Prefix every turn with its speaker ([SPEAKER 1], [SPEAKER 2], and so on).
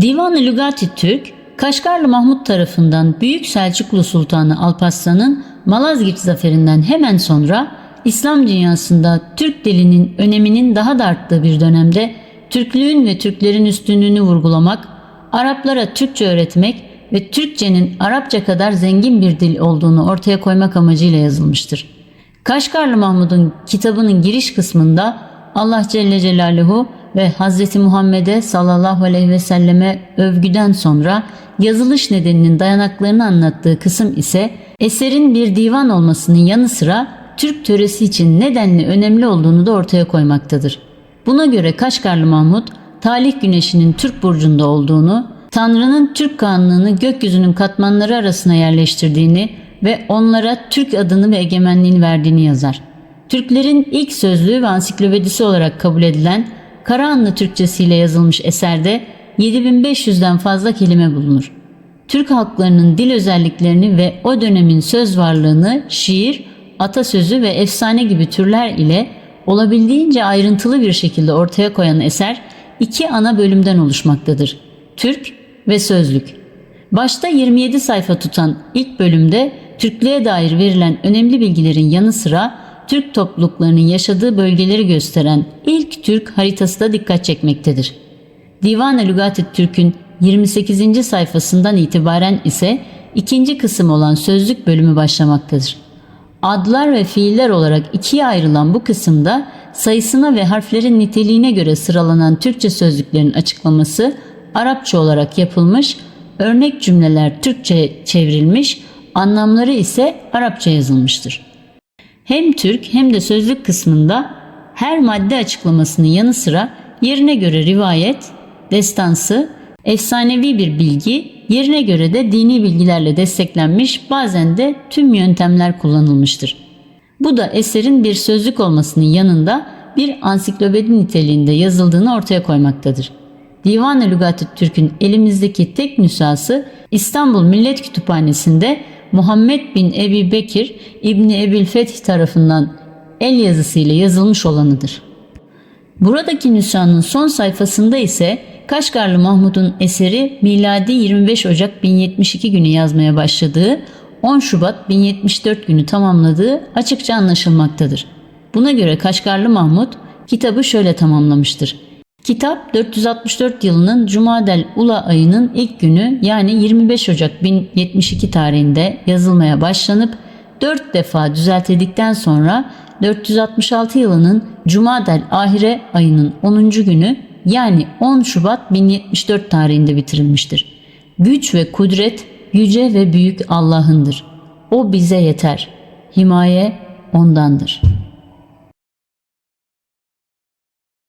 [SPEAKER 1] Divan-ı Lügati Türk, Kaşgarlı Mahmut tarafından Büyük Selçuklu Sultanı Alparslan'ın Malazgirt zaferinden hemen sonra İslam dünyasında Türk dilinin öneminin daha da arttığı bir dönemde Türklüğün ve Türklerin üstünlüğünü vurgulamak, Araplara Türkçe öğretmek ve Türkçenin Arapça kadar zengin bir dil olduğunu ortaya koymak amacıyla yazılmıştır. Kaşgarlı Mahmud'un kitabının giriş kısmında Allah Celle Celaluhu ve Hz. Muhammed'e sallallahu aleyhi ve selleme övgüden sonra yazılış nedeninin dayanaklarını anlattığı kısım ise eserin bir divan olmasının yanı sıra Türk töresi için nedenli önemli olduğunu da ortaya koymaktadır. Buna göre Kaşgarlı Mahmud, talih güneşinin Türk burcunda olduğunu, Tanrı'nın Türk kanlığını gökyüzünün katmanları arasına yerleştirdiğini ve onlara Türk adını ve egemenliğini verdiğini yazar. Türklerin ilk sözlüğü ve ansiklopedisi olarak kabul edilen Karahanlı Türkçesiyle yazılmış eserde 7500'den fazla kelime bulunur. Türk halklarının dil özelliklerini ve o dönemin söz varlığını şiir, atasözü ve efsane gibi türler ile olabildiğince ayrıntılı bir şekilde ortaya koyan eser iki ana bölümden oluşmaktadır. Türk ve sözlük. Başta 27 sayfa tutan ilk bölümde Türklüğe dair verilen önemli bilgilerin yanı sıra Türk topluluklarının yaşadığı bölgeleri gösteren ilk Türk haritası da dikkat çekmektedir. Divan-ı Lügat-ı Türk'ün 28. sayfasından itibaren ise ikinci kısım olan sözlük bölümü başlamaktadır. Adlar ve fiiller olarak ikiye ayrılan bu kısımda sayısına ve harflerin niteliğine göre sıralanan Türkçe sözlüklerin açıklaması Arapça olarak yapılmış, örnek cümleler Türkçe çevrilmiş, anlamları ise Arapça yazılmıştır. Hem Türk hem de sözlük kısmında her madde açıklamasının yanı sıra yerine göre rivayet, destansı, efsanevi bir bilgi, yerine göre de dini bilgilerle desteklenmiş bazen de tüm yöntemler kullanılmıştır. Bu da eserin bir sözlük olmasının yanında bir ansiklopedi niteliğinde yazıldığını ortaya koymaktadır. Divan-ı Lügat-ı Türk'ün elimizdeki tek nüshası İstanbul Millet Kütüphanesi'nde Muhammed bin Ebi Bekir İbni Ebil Fetih tarafından el yazısıyla yazılmış olanıdır. Buradaki nüshanın son sayfasında ise Kaşgarlı Mahmud'un eseri miladi 25 Ocak 1072 günü yazmaya başladığı 10 Şubat 1074 günü tamamladığı açıkça anlaşılmaktadır. Buna göre Kaşgarlı Mahmud kitabı şöyle tamamlamıştır. Kitap 464 yılının Cumadel Ula ayının ilk günü yani 25 Ocak 1072 tarihinde yazılmaya başlanıp 4 defa düzeltildikten sonra 466 yılının Cumadel Ahire ayının 10. günü yani 10 Şubat 1074 tarihinde bitirilmiştir. Güç ve kudret yüce ve büyük Allah'ındır. O bize yeter. Himaye ondandır.''